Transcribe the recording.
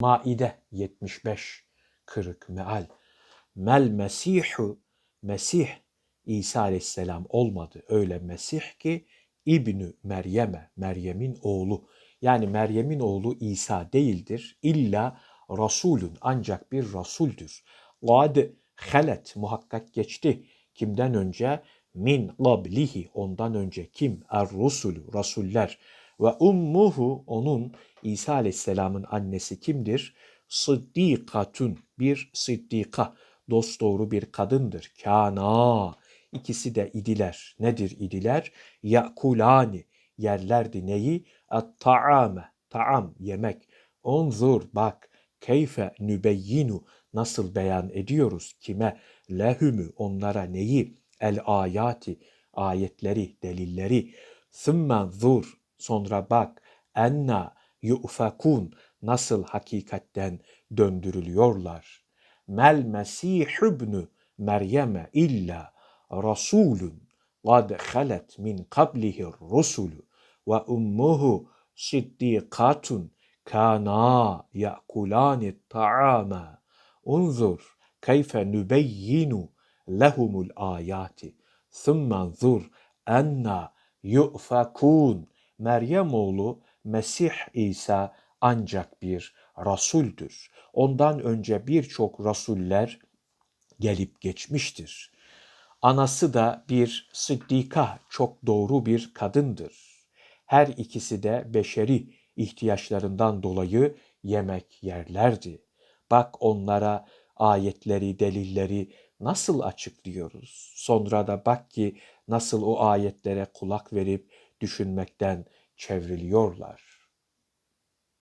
Maide 75 kırık meal. Mel Mesihu Mesih İsa aleyhisselam olmadı. Öyle Mesih ki İbnü Meryem'e, Meryem'in oğlu. Yani Meryem'in oğlu İsa değildir. İlla Rasulün ancak bir Rasuldür. Gad halet muhakkak geçti. Kimden önce? Min qablihi ondan önce kim? Er rusulü rasuller. Ve ummuhu onun İsa aleyhisselamın annesi kimdir? Sıddikatun bir sıddika dosdoğru bir kadındır. Kana ikisi de idiler. Nedir idiler? Yakulani yerlerdi neyi? Et-ta'ame taam yemek. Onzur bak keyfe nübeyyinu nasıl beyan ediyoruz kime lehümü onlara neyi el ayati ayetleri delilleri thumma zur Sonra bak enna yu'fakun nasıl hakikatten döndürülüyorlar. Mel Mesih ibnu Meryem'e illa rasulun kad halet min kablihi rusulü ve ummuhu siddikatun kana yakulani ta'ama unzur keyfe nübeyyinu lehumul ayati thumma anzur enna yu'fakun Meryem oğlu Mesih İsa ancak bir rasuldür. Ondan önce birçok rasuller gelip geçmiştir. Anası da bir sıddika, çok doğru bir kadındır. Her ikisi de beşeri ihtiyaçlarından dolayı yemek yerlerdi. Bak onlara ayetleri, delilleri nasıl açıklıyoruz. Sonra da bak ki nasıl o ayetlere kulak verip düşünmekten çevriliyorlar.